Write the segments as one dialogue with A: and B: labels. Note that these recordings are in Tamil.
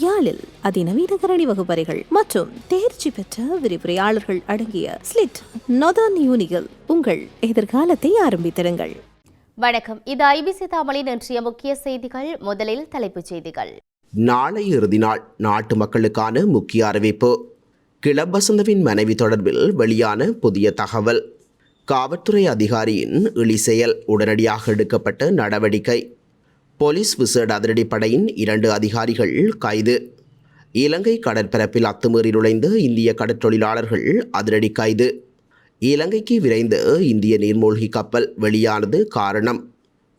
A: யாழில் அதிநவீன கரணி வகுப்பறைகள் மற்றும் தேர்ச்சி பெற்ற விரிவுரையாளர்கள் அடங்கிய ஸ்லிட் நொதான் யூனிகள் உங்கள் எதிர்காலத்தை ஆரம்பித்திருங்கள்
B: வணக்கம். இது ஐபிசி தமிழின் இன்றைய முக்கிய செய்திகள். முதலில் தலைப்புச் செய்திகள்.
C: நாளை இறுதி நாள் நாட்டு மக்களுக்கான முக்கிய அறிவிப்பு. கிளப்பசந்தவின் மனைவி தொடர்பில் வெளியான புதிய தகவல். காவல்துறை அதிகாரியின் இழிசெயல் உடனடியாக எடுக்கப்பட்ட நடவடிக்கை. போலீஸ் விசேட அதிரடிப்படையின் இரண்டு அதிகாரிகள் கைது. இலங்கை கடற்பரப்பில் அத்துமீறி நுழைந்த இந்திய கடற்றொழிலாளர்கள் அதிரடி கைது. இலங்கைக்கு விரைந்த இந்திய நீர்மூழ்கி கப்பல் வெளியானது காரணம்.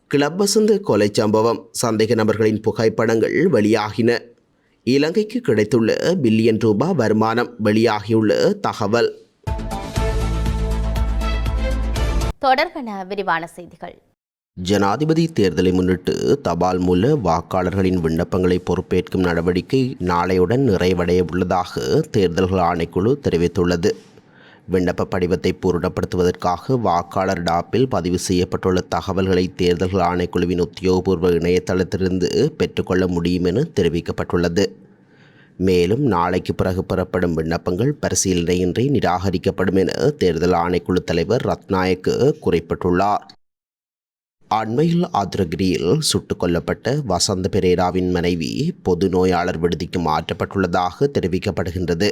C: கிளப் வசந்த கொலை சம்பவம் சந்தேக நபர்களின் புகைப்படங்கள் வெளியாகின. இலங்கைக்கு கிடைத்துள்ள பில்லியன் ரூபாய் வருமானம் வெளியாகியுள்ள தகவல்.
B: தொடர்பான விரிவான செய்திகள்.
C: ஜனாதிபதி தேர்தலை முன்னிட்டு தபால் மூல வாக்காளர்களின் விண்ணப்பங்களை பொறுப்பேற்கும் நடவடிக்கை நாளையுடன் நிறைவடைய உள்ளதாக தேர்தல்கள் ஆணைக்குழு தெரிவித்துள்ளது. விண்ணப்ப படிவத்தை பூரணப்படுத்துவதற்காக வாக்காளர் டாப்பில் பதிவு செய்யப்பட்டுள்ள தகவல்களை தேர்தல்கள் ஆணைக்குழுவின் உத்தியோகபூர்வ இணையதளத்திலிருந்து பெற்றுக்கொள்ள முடியும் என தெரிவிக்கப்பட்டுள்ளது. மேலும் நாளைக்கு பிறகு பெறப்படும் விண்ணப்பங்கள் பரிசீலனையின்றி நிராகரிக்கப்படும் என தேர்தல் ஆணைக்குழு தலைவர் ரத்நாயக்கு குறிப்பிட்டுள்ளார். அண்மையில் ஆத்ரகிரியில் சுட்டுக் கொல்லப்பட்ட வசந்த பெரேராவின் மனைவி பொது நோயாளர் விடுதிக்கு மாற்றப்பட்டுள்ளதாக தெரிவிக்கப்படுகின்றது.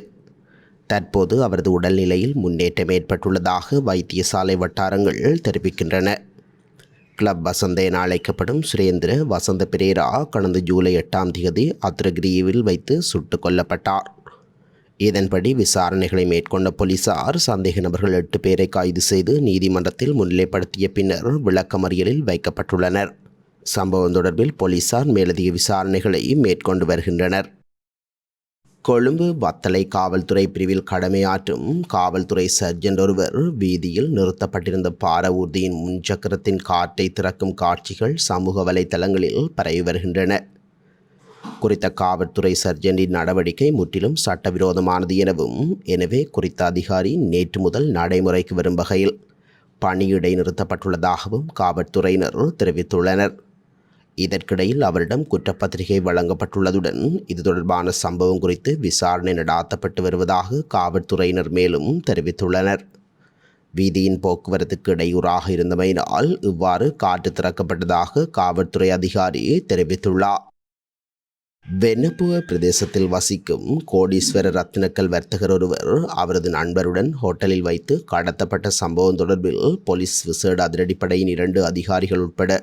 C: தற்போது அவரது உடல்நிலையில் முன்னேற்றம் ஏற்பட்டுள்ளதாக வைத்தியசாலை வட்டாரங்கள் தெரிவிக்கின்றன. கிளப் வசந்த என அழைக்கப்படும் சுரேந்திர வசந்த பெரேரா கடந்த ஜூலை எட்டாம் தேதி அத்ரகிரியில் வைத்து சுட்டுக் கொல்லப்பட்டார். இதன்படி விசாரணைகளை மேற்கொண்ட போலீசார் சந்தேக நபர்கள் எட்டு பேரை கைது செய்து நீதிமன்றத்தில் முன்னிலைப்படுத்திய பின்னர் விளக்கமறியலில் வைக்கப்பட்டுள்ளனர். சம்பவம் தொடர்பில் போலீசார் மேலதிக விசாரணைகளை மேற்கொண்டு வருகின்றனர். கொழும்பு வத்தலை காவல்துறை பிரிவில் கடமையாற்றும் காவல்துறை சர்ஜென்ட் ஒருவர் வீதியில் நிறுத்தப்பட்டிருந்த பார ஊர்தியின் முன்சக்கரத்தின் காற்றை திறக்கும் காட்சிகள் சமூக வலைதளங்களில் பரவி வருகின்றன. குறித்த காவல்துறை சர்ஜனின் நடவடிக்கை முற்றிலும் சட்டவிரோதமானது எனவும் எனவே குறித்த அதிகாரி நேற்று முதல் நடைமுறைக்கு வரும் வகையில் பணியிடை நிறுத்தப்பட்டுள்ளதாகவும் காவல்துறையினர் தெரிவித்துள்ளனர். இதற்கிடையில் அவரிடம் குற்றப்பத்திரிகை வழங்கப்பட்டுள்ளதுடன் இது தொடர்பான சம்பவம் குறித்து விசாரணை நடாத்தப்பட்டு வருவதாக காவல்துறையினர் மேலும் தெரிவித்துள்ளனர். வீதியின் போக்குவரத்துக்கு இடையூறாக இருந்தமையினால் இவ்வாறு காற்று திறக்கப்பட்டதாக காவல்துறை அதிகாரி தெரிவித்துள்ளார். வென்னப்புவ பிரதேசத்தில் வசிக்கும் கோடீஸ்வர ரத்தினக்கல் வர்த்தகர் ஒருவர் அவரது நண்பருடன் ஹோட்டலில் வைத்து கடத்தப்பட்ட சம்பவம் தொடர்பில் போலீஸ் விசேட அதிரடிப்படையின் இரண்டு அதிகாரிகள் உட்பட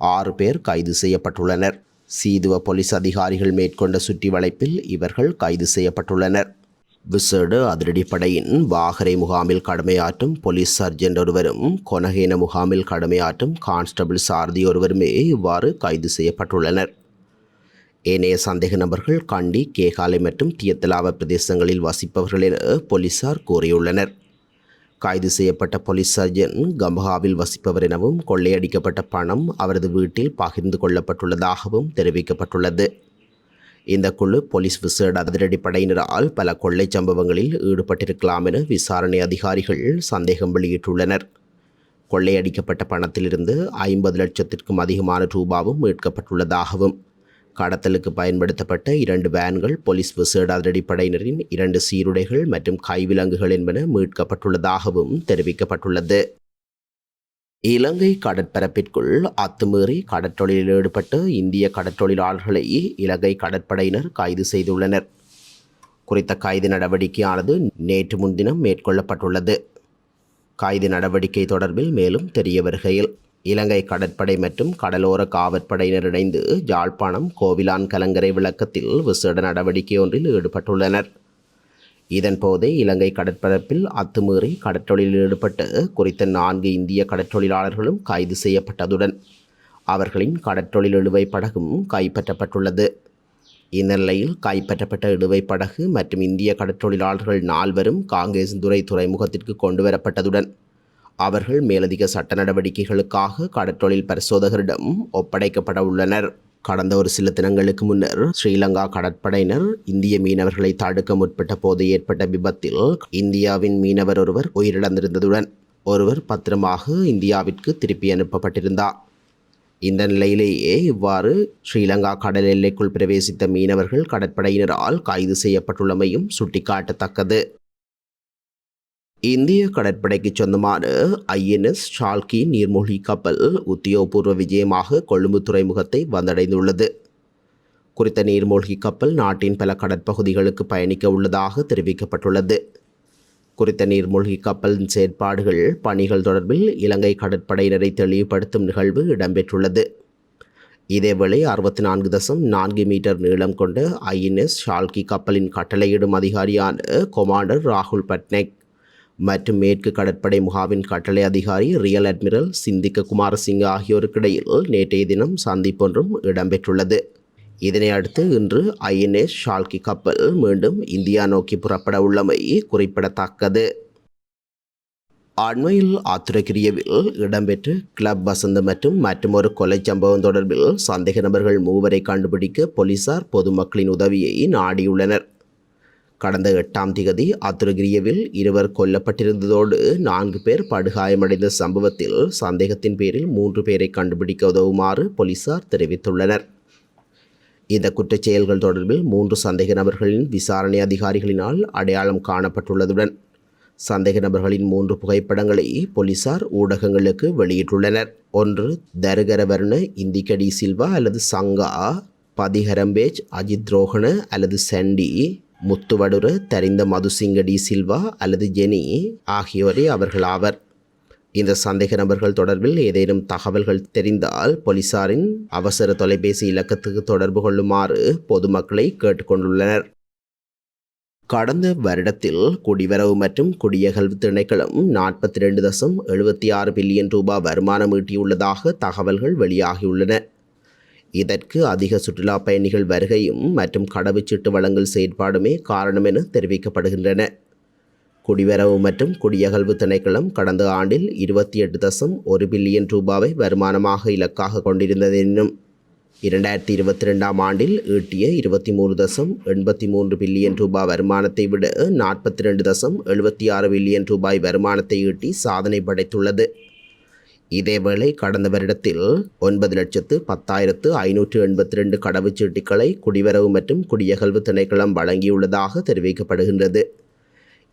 C: ஆறு பேர் கைது செய்யப்பட்டுள்ளனர். சீதுவ போலீஸ் அதிகாரிகள் மேற்கொண்ட சுற்றி வளைப்பில் இவர்கள் கைது செய்யப்பட்டுள்ளனர். விசேட அதிரடிப்படையின் வாகரை முகாமில் கடமையாற்றும் போலீஸ் சர்ஜென்ட் ஒருவரும் கொனகேன முகாமில் கடமையாற்றும் கான்ஸ்டபிள் சாரதி ஒருவருமே இவ்வாறு கைது செய்யப்பட்டுள்ளனர். ஏனைய சந்தேக நபர்கள் கண்டி கேகாலை மற்றும் தியத்தலாவ பிரதேசங்களில் வசிப்பவர்கள் என போலீசார் கூறியுள்ளனர். கைது செய்யப்பட்ட போலீஸ் சர்ஜன் கம்பஹாவில் வசிப்பவர் எனவும் கொள்ளையடிக்கப்பட்ட பணம் அவரது வீட்டில் பகிர்ந்து கொள்ளப்பட்டுள்ளதாகவும் தெரிவிக்கப்பட்டுள்ளது. இந்த குழு போலீஸ் விசேட அதிரடிப்படையினரால் பல கொள்ளை சம்பவங்களில் ஈடுபட்டிருக்கலாம் என விசாரணை அதிகாரிகள் சந்தேகம் வெளியிட்டுள்ளனர். கொள்ளையடிக்கப்பட்ட பணத்திலிருந்து ஐம்பது லட்சத்திற்கும் அதிகமான ரூபாவும் மீட்கப்பட்டுள்ளதாகவும் கடத்தலுக்கு பயன்படுத்தப்பட்ட இரண்டு வேன்கள் போலீஸ் விசேட அதிரடிப்படையினரின் இரண்டு சீருடைகள் மற்றும் கைவிலங்குகள் என்பன மீட்கப்பட்டுள்ளதாகவும் தெரிவிக்கப்பட்டுள்ளது. இலங்கை கடற்பரப்பிற்குள் அத்துமீறி கடற்றொழிலில் ஈடுபட்ட இந்திய கடற்றொழிலாளர்களை இலங்கை கடற்படையினர் கைது செய்துள்ளனர். குறித்த கைது நடவடிக்கையானது நேற்று முன்தினம் மேற்கொள்ளப்பட்டுள்ளது. கைது நடவடிக்கை தொடர்பில் மேலும் தெரிய வருகையில் இலங்கை கடற்படை மற்றும் கடலோர காவற்படையினர் இணைந்து யாழ்ப்பாணம் கோவிலான் கலங்கரை விளக்கத்தில் விசேட நடவடிக்கை ஒன்றில் ஈடுபட்டுள்ளனர். இதன்போது இலங்கை கடற்பரப்பில் அத்துமீறி கடற்றொழிலில் ஈடுபட்டு குறித்த நான்கு இந்திய கடற்றொழிலாளர்களும் கைது செய்யப்பட்டதுடன் அவர்களின் கடற்றொழில் இழுவை படகும் கைப்பற்றப்பட்டுள்ளது. இந்நிலையில் கைப்பற்றப்பட்ட இழுவை படகு மற்றும் இந்திய கடற்றொழிலாளர்கள் நால்வரும் காங்கேசந்துறை துறைமுகத்திற்கு கொண்டு வரப்பட்டதுடன் அவர்கள் மேலதிக சட்ட நடவடிக்கைகளுக்காக கடற்றொழில் பரிசோதகரிடம் ஒப்படைக்கப்பட உள்ளனர். கடந்த ஒரு சில தினங்களுக்கு முன்னர் ஸ்ரீலங்கா கடற்படையினர் இந்திய மீனவர்களை தடுக்க முற்பட்ட போது ஏற்பட்ட விபத்தில் இந்தியாவின் மீனவர் ஒருவர் உயிரிழந்திருந்ததுடன் ஒருவர் பத்திரமாக இந்தியாவிற்கு திருப்பி அனுப்பப்பட்டிருந்தார். இந்த நிலையிலேயே இவ்வாறு ஸ்ரீலங்கா கடல் எல்லைக்குள் பிரவேசித்த மீனவர்கள் கடற்படையினரால் கைது செய்யப்பட்டுள்ளமையும் சுட்டிக்காட்டத்தக்கது. இந்திய கடற்படைக்கு சொந்தமான ஐஎன்எஸ் ஷால்கி நீர்மூழ்கி கப்பல் உத்தியோகபூர்வ விஜயமாக கொழும்பு துறைமுகத்தை வந்தடைந்துள்ளது. குறித்த நீர்மூழ்கி கப்பல் நாட்டின் பல கடற்பகுதிகளுக்கு பயணிக்க உள்ளதாக தெரிவிக்கப்பட்டுள்ளது. குறித்த நீர்மூழ்கி கப்பலின் செயற்பாடுகள் பணிகள் தொடர்பில் இலங்கை கடற்படையினரை தெளிவுபடுத்தும் நிகழ்வு இடம்பெற்றுள்ளது. இதேவேளை அறுபத்தி நான்கு தசம் நான்கு மீட்டர் நீளம் கொண்ட ஐஎன்எஸ் ஷால்கி கப்பலின் கட்டளையிடும் அதிகாரியான கொமாண்டர் ராகுல் பட்னேக் மற்றும் மேற்கு கடற்படை முகாமின் கட்டளை அதிகாரி ரியல் அட்மிரல் சிந்திக்க குமாரசிங்க ஆகியோருக்கிடையில் நேற்றைய தினம் சந்திப்பொன்றும் இடம்பெற்றுள்ளது. இதனை அடுத்து இன்று ஐஎன்எஸ் ஷால்கி கப்பல் மீண்டும் இந்தியா நோக்கி புறப்பட உள்ளமை குறிப்பிடத்தக்கது. அண்மையில் ஆத்திரக்கிரியவில் இடம்பெற்ற கிளப் வசந்த மற்றும் மற்றொரு கொலை சம்பவம் தொடர்பில் சந்தேக நபர்கள் மூவரை கண்டுபிடிக்க போலீசார் பொதுமக்களின் உதவியை நாடியுள்ளனர். கடந்த எட்டாம் திகதி அத்துரகிரியவில் இருவர் கொல்லப்பட்டிருந்ததோடு நான்கு பேர் படுகாயமடைந்த சம்பவத்தில் சந்தேகத்தின் பேரில் மூன்று பேரை கண்டுபிடிக்க உதவுமாறு போலீசார் தெரிவித்துள்ளனர். இந்த குற்றச் செயல்கள் தொடர்பில் மூன்று சந்தேக நபர்களின் விசாரணை அதிகாரிகளினால் அடையாளம் காணப்பட்டுள்ளதுடன் சந்தேக நபர்களின் மூன்று புகைப்படங்களை போலீசார் ஊடகங்களுக்கு வெளியிட்டுள்ளனர். ஒன்று தருகரவர்ண இந்திகடி சில்வா அல்லது சங்கா பதிஹரம்பேஜ் அஜித் ரோஹன அல்லது சண்டி முத்துவடுர தெரிந்த மதுசிங்கடி சில்வா அல்லது ஜெனி ஆகியோரே அவர்கள் ஆவர். இந்த சந்தேக நபர்கள் தொடர்பில் ஏதேனும் தகவல்கள் தெரிந்தால் போலீசாரின் அவசர தொலைபேசி இலக்கத்துக்கு தொடர்பு கொள்ளுமாறு பொதுமக்களை கேட்டுக்கொண்டுள்ளனர். கடந்த வருடத்தில் குடிவரவு மற்றும் குடியகல்வு திணைக்களம் நாற்பத்தி ரெண்டு தசம் எழுபத்தி ஆறு பில்லியன் ரூபாய் வருமானம் ஈட்டியுள்ளதாக தகவல்கள் வெளியாகியுள்ளன. இதற்கு அதிக சுற்றுலா பயணிகள் வருகையும் மற்றும் கடவுச்சீட்டு வழங்கல் செயற்பாடுமே காரணம் என தெரிவிக்கப்படுகின்றன. குடிவரவு மற்றும் குடியகல்வு திணைக்களம் கடந்த ஆண்டில் இருபத்தி எட்டு தசம் ஒரு பில்லியன் ரூபாவை வருமானமாக இலக்காக கொண்டிருந்ததெனும் இரண்டாயிரத்தி இருபத்தி ரெண்டாம் ஆண்டில் ஈட்டிய இருபத்தி மூணு தசம் எண்பத்தி மூன்று பில்லியன் ரூபாய் வருமானத்தை விட நாற்பத்தி ரெண்டு தசம் எழுபத்தி ஆறு பில்லியன் ரூபாய் வருமானத்தை ஈட்டி சாதனை படைத்துள்ளது. இதேவேளை கடந்த வருடத்தில் ஒன்பது லட்சத்து பத்தாயிரத்து ஐநூற்று எண்பத்தி ரெண்டு கடவுச்சீட்டுகளை குடிவரவு மற்றும் குடியகல்வு திணைக்களம் வழங்கியுள்ளதாக தெரிவிக்கப்படுகின்றது.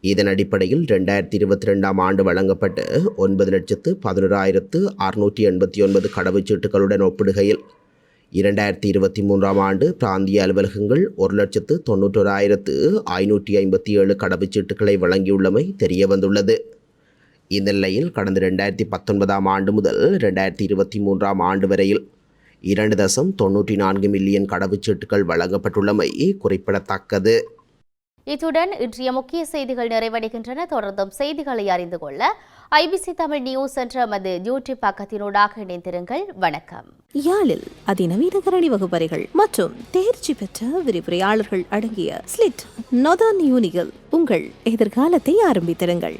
C: இதன் அடிப்படையில் ரெண்டாயிரத்தி இருபத்தி ரெண்டாம் ஆண்டு வழங்கப்பட்ட ஒன்பது லட்சத்து பதினோராயிரத்து அறுநூற்றி எண்பத்தி ஒன்பது கடவுச்சீட்டுகளுடன் ஒப்பிடுகையில் இரண்டாயிரத்தி இருபத்தி மூன்றாம் ஆண்டு பிராந்திய அலுவலகங்கள் ஒரு லட்சத்து தொண்ணூற்றோராயிரத்து ஐநூற்றி ஐம்பத்தி ஏழு கடவுச்சீட்டுகளை வழங்கியுள்ளமை தெரியவந்துள்ளது. வந்துள்ளது இந்த நிலையில் கடந்த ரெண்டாயிரத்தி பத்தொன்பதாம் ஆண்டு முதல் ரெண்டாயிரத்தி இருபத்தி மூன்றாம் ஆண்டு வரையில் இரண்டு தசம் தொண்ணூற்றி நான்கு மில்லியன் கடவுச்சீட்டுகள் வழங்கப்பட்டுள்ளமை குறிப்பிடத்தக்கது
B: இத்துடன் இன்றைய முக்கிய செய்திகள் நிறைவடைகின்றன தொடர்ந்தும் செய்திகளை அறிந்து கொள்ள ஐபிசி தமிழ் நியூஸ் என்ற எமது யூடியூப் பக்கத்தினூடாக இணைந்திருங்கள் வணக்கம்
A: யாழில் அதிநவீன கரணி வகுப்பறைகள் மற்றும் தேர்ச்சி பெற்ற விரிவுரையாளர்கள் அடங்கிய ஸ்லிட் நொதான் யூனிகள் உங்கள் எதிர்காலத்தை ஆரம்பித்திருங்கள்